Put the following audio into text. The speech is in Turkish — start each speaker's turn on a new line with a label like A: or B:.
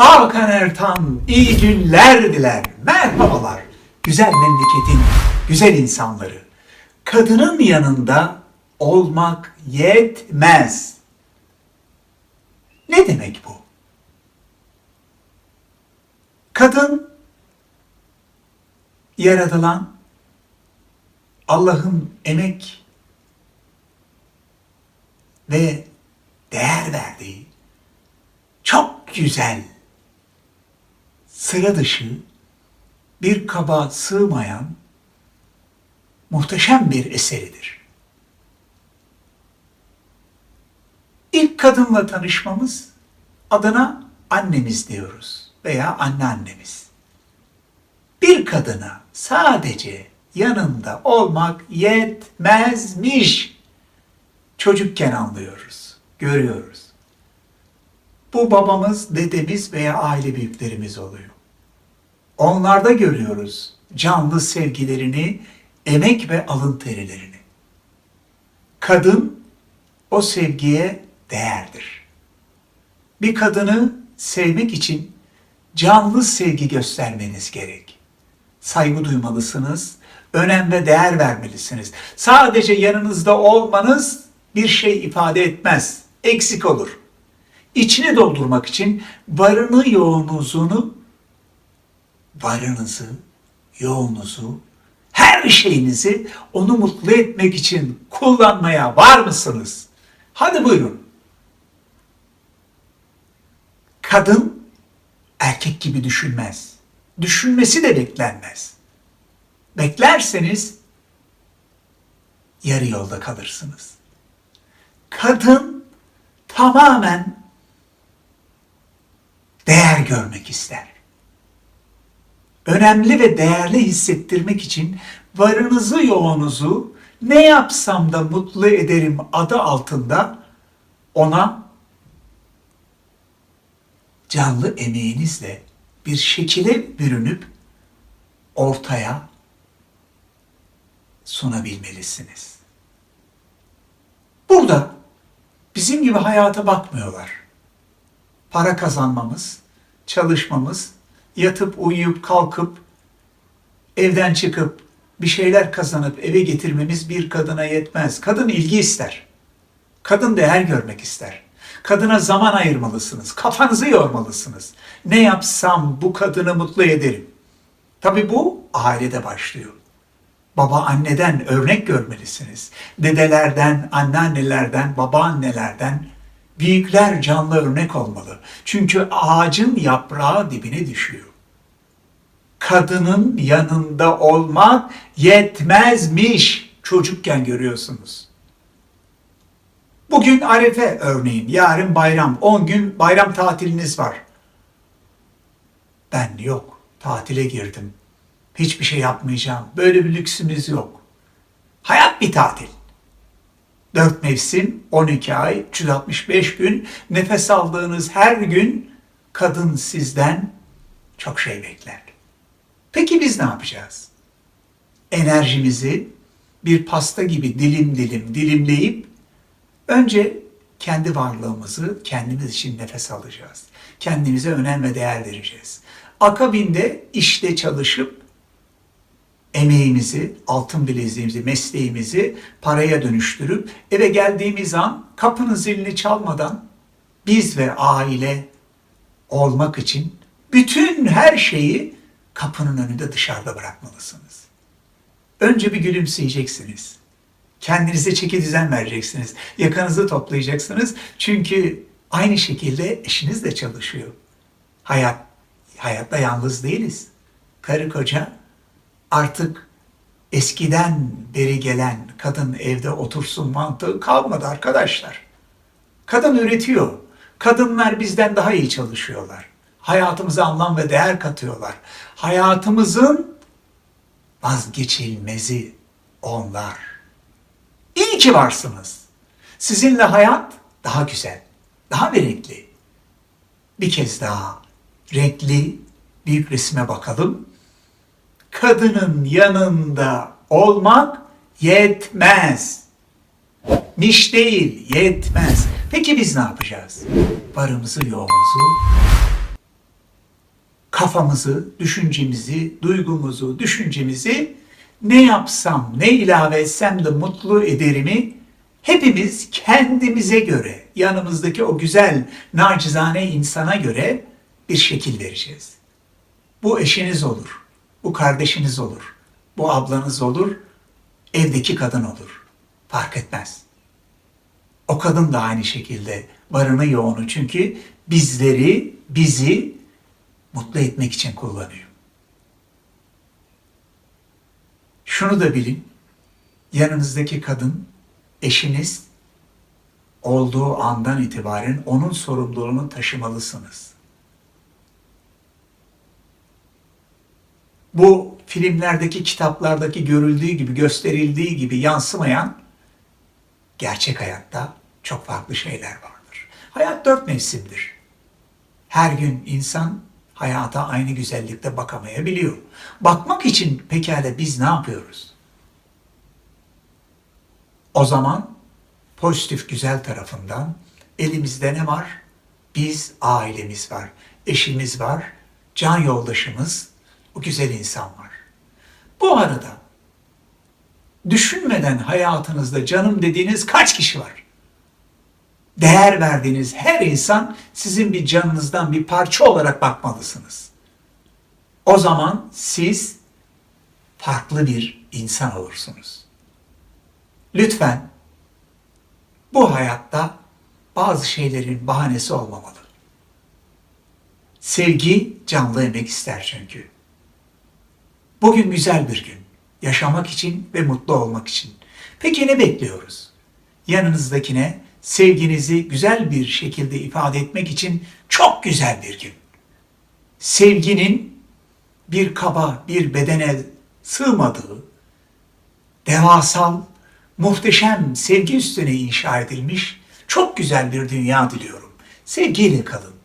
A: Hakan Ertan iyi günler diler. Merhabalar. Güzel memleketin güzel insanları. Kadının yanında olmak yetmez. Ne demek bu? Kadın yaratılan Allah'ın emek ve değer verdiği çok güzel, sıra dışı, bir kaba sığmayan muhteşem bir eseridir. İlk kadınla tanışmamız adına annemiz diyoruz veya anneannemiz. Bir kadına sadece yanında olmak yetmezmiş. Çocukken anlıyoruz, görüyoruz. Bu babamız, dedemiz veya aile büyüklerimiz oluyor. Onlarda görüyoruz canlı sevgilerini, emek ve alın terilerini. Kadın o sevgiye değerdir. Bir kadını sevmek için canlı sevgi göstermeniz gerek. Saygı duymalısınız, önem ve değer vermelisiniz. Sadece yanınızda olmanız bir şey ifade etmez, eksik olur. İçini doldurmak için varını yoğunuzunu, varınızı, yoğunuzu, her şeyinizi onu mutlu etmek için kullanmaya var mısınız? Hadi buyurun. Kadın erkek gibi düşünmez. Düşünmesi de beklenmez. Beklerseniz yarı yolda kalırsınız. Kadın tamamen değer görmek ister. Önemli ve değerli hissettirmek için varınızı yoğunuzu ne yapsam da mutlu ederim adı altında ona canlı emeğinizle bir şekile bürünüp ortaya sunabilmelisiniz. Burada bizim gibi hayata bakmıyorlar. Para kazanmamız, çalışmamız, yatıp uyuyup kalkıp evden çıkıp bir şeyler kazanıp eve getirmemiz bir kadına yetmez. Kadın ilgi ister. Kadın değer görmek ister. Kadına zaman ayırmalısınız. Kafanızı yormalısınız. Ne yapsam bu kadını mutlu ederim. Tabii bu ailede başlıyor. Baba anneden örnek görmelisiniz. Dedelerden, anneannelerden, babaannelerden büyükler canlı örnek olmalı. Çünkü ağacın yaprağı dibine düşüyor. Kadının yanında olmak yetmezmiş. Çocukken görüyorsunuz. Bugün Arefe örneğin, yarın bayram, 10 gün bayram tatiliniz var. Ben yok, tatile girdim. Hiçbir şey yapmayacağım. Böyle bir lüksümüz yok. Hayat bir tatil. 4 mevsim, 12 ay, 365 gün nefes aldığınız her gün kadın sizden çok şey bekler. Peki biz ne yapacağız? Enerjimizi bir pasta gibi dilim dilim dilimleyip önce kendi varlığımızı kendimiz için nefes alacağız. Kendimize önem ve değer vereceğiz. Akabinde işte çalışıp emeğimizi, altın bileziğimizi, mesleğimizi paraya dönüştürüp eve geldiğimiz an kapının zilini çalmadan biz ve aile olmak için bütün her şeyi kapının önünde dışarıda bırakmalısınız. Önce bir gülümseyeceksiniz. Kendinize çeki düzen vereceksiniz. Yakanızı toplayacaksınız. Çünkü aynı şekilde eşiniz de çalışıyor. Hayat, hayatta yalnız değiliz. Karı koca artık eskiden beri gelen kadın evde otursun mantığı kalmadı arkadaşlar. Kadın üretiyor. Kadınlar bizden daha iyi çalışıyorlar. Hayatımıza anlam ve değer katıyorlar. Hayatımızın vazgeçilmezi onlar. İyi ki varsınız. Sizinle hayat daha güzel, daha renkli. Bir kez daha renkli büyük resme bakalım. Kadının yanında olmak yetmez. Miş değil, yetmez. Peki biz ne yapacağız? Varımızı yoğumuzu kafamızı, düşüncemizi, duygumuzu, düşüncemizi ne yapsam, ne ilave etsem de mutlu ederimi hepimiz kendimize göre, yanımızdaki o güzel, nacizane insana göre bir şekil vereceğiz. Bu eşiniz olur, bu kardeşiniz olur, bu ablanız olur, evdeki kadın olur. Fark etmez. O kadın da aynı şekilde varını yoğunu çünkü bizleri, bizi mutlu etmek için kullanıyor. Şunu da bilin, yanınızdaki kadın eşiniz olduğu andan itibaren onun sorumluluğunu taşımalısınız. Bu filmlerdeki, kitaplardaki görüldüğü gibi, gösterildiği gibi yansımayan gerçek hayatta çok farklı şeyler vardır. Hayat dört mevsimdir. Her gün insan hayata aynı güzellikte bakamayabiliyor. Bakmak için pekala biz ne yapıyoruz? O zaman pozitif güzel tarafından elimizde ne var? Biz ailemiz var, eşimiz var, can yoldaşımız, o güzel insan var. Bu arada düşünmeden hayatınızda canım dediğiniz kaç kişi var? Değer verdiğiniz her insan sizin bir canınızdan bir parça olarak bakmalısınız. O zaman siz farklı bir insan olursunuz. Lütfen bu hayatta bazı şeylerin bahanesi olmamalı. Sevgi canlı emek ister çünkü. Bugün güzel bir gün. Yaşamak için ve mutlu olmak için. Peki ne bekliyoruz? Yanınızdakine sevginizi güzel bir şekilde ifade etmek için çok güzel bir gün. Sevginin bir kaba, bir bedene sığmadığı, devasal, muhteşem sevgi üstüne inşa edilmiş çok güzel bir dünya diliyorum. Sevgiyle kalın.